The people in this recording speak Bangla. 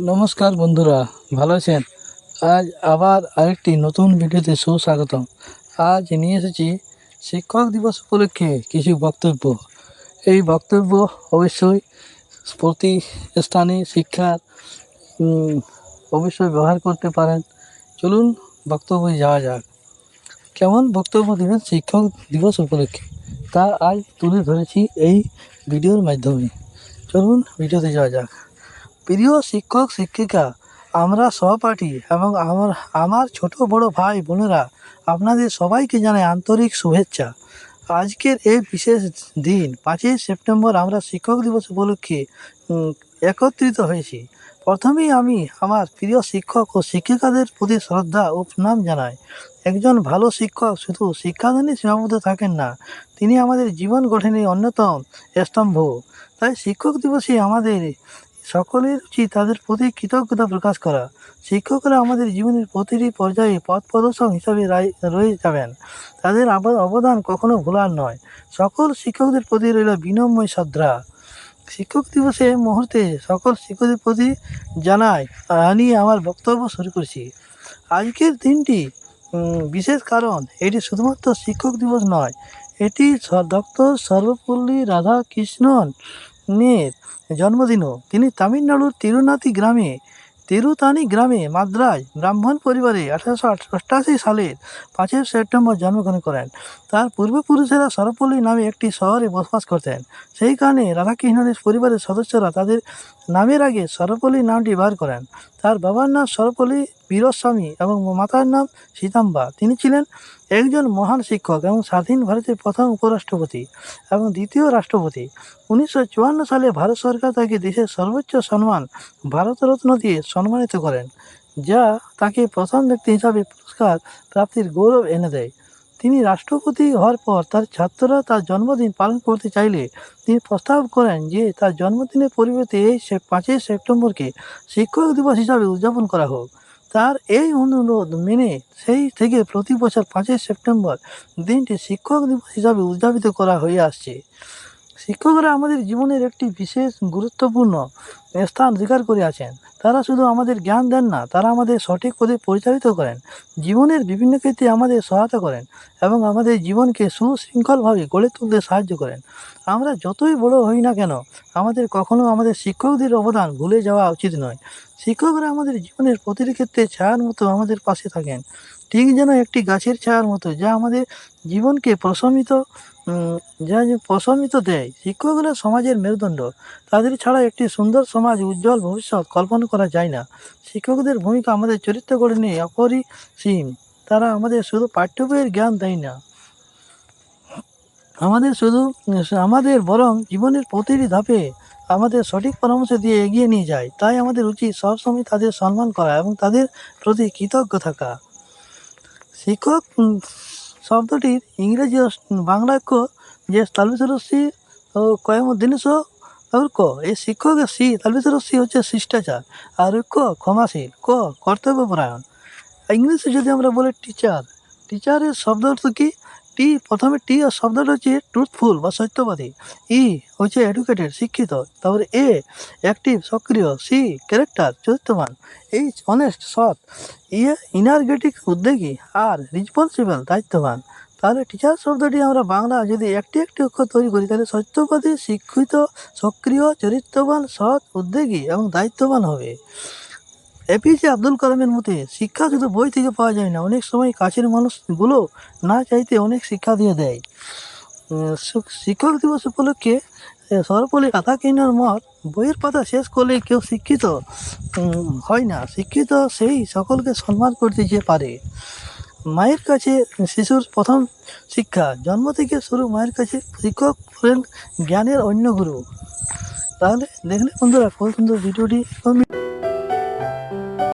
নমস্কার বন্ধুরা, ভালো আছেন? আজ আবার আরেকটি নতুন ভিডিওতে সুস্বাগতম। আজ নিয়ে এসেছি শিক্ষক দিবস উপলক্ষে কিছু বক্তব্য। এই বক্তব্য অবশ্যই প্রতি স্থানে শিক্ষার অবশ্যই ব্যবহার করতে পারেন। চলুন বক্তব্যে যাওয়া যাক। কেমন বক্তব্য দেবেন শিক্ষক দিবস উপলক্ষে? তা আজ তুলে ধরেছি এই ভিডিওর মাধ্যমে। চলুন ভিডিওতে যাওয়া যাক। প্রিয় শিক্ষক, শিক্ষিকা, আমরা সহপাঠী এবং আমার আমার ছোট বড় ভাই, বোনেরা, আপনাদের সবাইকে জানাই আন্তরিক শুভেচ্ছা। আজকের এই বিশেষ দিন, পাঁচই সেপ্টেম্বর, আমরা শিক্ষক দিবস উপলক্ষে একত্রিত হয়েছি। প্রথমেই আমি আমার প্রিয় শিক্ষক ও শিক্ষিকাদের প্রতি শ্রদ্ধা ও প্রণাম জানাই। একজন ভালো শিক্ষক শুধু শিক্ষাদানে সীমাবদ্ধ থাকেন না, তিনি আমাদের জীবন গঠনের অন্যতম স্তম্ভ। তাই শিক্ষক দিবসে আমাদের সকলের উচিত তাদের প্রতি কৃতজ্ঞতা প্রকাশ করা। শিক্ষকরা আমাদের জীবনের প্রতিটি পর্যায়ে পথ প্রদর্শক হিসাবে রয়ে যাবেন। তাদের অবদান কখনো ভোলার নয়। সকল শিক্ষকদের প্রতি রইল বিনম্র শ্রদ্ধা। শিক্ষক দিবসের মুহূর্তে সকল শিক্ষকদের প্রতি জানাই, জানিয়ে আমার বক্তব্য শুরু করছি। আজকের দিনটি বিশেষ কারণ, এটি শুধুমাত্র শিক্ষক দিবস নয়। এটি ডক্টর সর্বপল্লী রাধাকৃষ্ণনের জন্মদিনও। তিনি তামিলনাড়ুর তিরুনাতি গ্রামে, তিরুতানি গ্রামে মাদ্রাজ ব্রাহ্মণ পরিবারে আঠারোশো অষ্টাশি সালের পাঁচই সেপ্টেম্বর জন্মগ্রহণ করেন। তার পূর্বপুরুষেরা সরপল্লী নামে একটি শহরে বসবাস করতেন। সেই কারণে রাধাকৃষ্ণনের পরিবারের সদস্যরা তাদের নামের আগে সরপল্লী নামটি ব্যবহার করেন। তার বাবার নাম সরপল্লী বীরস্বামী এবং মাতার নাম সীতাম্বা। তিনি ছিলেন একজন মহান শিক্ষক এবং স্বাধীন ভারতের প্রথম উপরাষ্ট্রপতি এবং দ্বিতীয় রাষ্ট্রপতি। উনিশশো চুয়ান্ন সালে ভারত সরকার তাকে দেশের সর্বোচ্চ সম্মান, ভারতরত্ন দিয়ে সম্মানিত করেন, যা তাকে প্রথম ব্যক্তি হিসাবে পুরস্কার প্রাপ্তির গৌরব এনে দেয়। তিনি রাষ্ট্রপতি হওয়ার পর তার ছাত্ররা তার জন্মদিন পালন করতে চাইলে তিনি প্রস্তাব করেন যে তার জন্মদিনের পরিবর্তে এই পাঁচই সেপ্টেম্বরকে শিক্ষক দিবস হিসাবে উদযাপন করা হোক। তার এই অনুরোধ মেনে সেই থেকে প্রতি বছর পাঁচই সেপ্টেম্বর দিনটি শিক্ষক দিবস হিসাবে উদযাপিত করা হয়ে আসছে। শিক্ষকরা আমাদের জীবনের একটি বিশেষ গুরুত্বপূর্ণ স্থান অধিকার করে আছেন তারা শুধু আমাদের জ্ঞান দেন না, তারা আমাদের সঠিক পথে পরিচালিত করেন। জীবনের বিভিন্ন ক্ষেত্রে আমাদের সহায়তা করেন এবং আমাদের জীবনকে সুশৃঙ্খলভাবে গড়ে তুলতে সাহায্য করেন। আমরা যতই বড় হই না কেন, আমাদের কখনো আমাদের শিক্ষকদের অবদান ভুলে যাওয়া উচিত নয়। শিক্ষকরা আমাদের জীবনের প্রতিটি ক্ষেত্রে ছায়ার মতো আমাদের পাশে থাকেন। ঠিক যেন একটি গাছের ছায়ার মতো যা আমাদের জীবনকে প্রশমিত যা প্রশমিত দেয়। শিক্ষকরা সমাজের মেরুদণ্ড। তাদের ছাড়া একটি সুন্দর সমাজ উজ্জ্বল ভবিষ্যৎ কল্পনা করা যায় না। শিক্ষকদের ভূমিকা আমাদের চরিত্র গড়ে নিয়ে অপরিসীম। তারা আমাদের শুধু পাঠ্য বইয়ের জ্ঞান দেয় না। আমাদের শুধু, আমাদের বরং জীবনের প্রতিটি ধাপে আমাদের সঠিক পরামর্শ দিয়ে এগিয়ে নিয়ে যায়। তাই আমাদের উচিত সবসময় তাদের সম্মান করা এবং তাদের প্রতি কৃতজ্ঞ থাকা। শিক্ষক শব্দটির ইংরেজি ও বাংলা যে তালবিসরস্বী ও কয়েম দিনশ ক এই শিক্ষকের সি তালবিসরস্বী হচ্ছে শিষ্টাচার আর ক ক্ষমাশীল ক কর্তব্যপরায়ণ ইংলিশে যদি আমরা বলি টিচার টিচারের শব্দ অর্থ কি টি প্রথমে টি আর শব্দটা হচ্ছে ট্রুথফুল বা সত্যবাদী ই হচ্ছে এডুকেটেড শিক্ষিত তারপরে এ অ্যাক্টিভ সক্রিয় সি ক্যারেক্টার চরিত্রবান এইচ অনেস্ট সৎ ইয়ে ইনার্গেটিক উদ্যোগী আর রেসপন্সিবল দায়িত্ববান তাহলে টিচার শব্দটি আমরা বাংলা যদি একটি একটি অক্ষর তৈরি করি, তাহলে সত্যবাদী শিক্ষিত, সক্রিয়, চরিত্রবান, সৎ, উদ্যোগী এবং দায়িত্ববান হবে। এপিজে আব্দুল কালামের মতে, শিক্ষা শুধু বই থেকে পাওয়া যায় না, অনেক সময় কাছের মানুষগুলো না চাইতে অনেক শিক্ষা দিয়ে দেয়। শিক্ষক দিবস উপলক্ষে সর্বপল্লী রাধা কিনার মত বইয়ের পাতা শেষ করলে কেউ শিক্ষিত হয় না। শিক্ষিত সেই সকলকে সম্মান করতে যে পারে। মায়ের কাছে শিশুর প্রথম শিক্ষা। জন্ম থেকে শুরু মায়ের কাছে শিক্ষক জ্ঞানের অন্য গুরু। তাহলে দেখলে বন্ধুরা, খুব সুন্দর ভিডিওটি।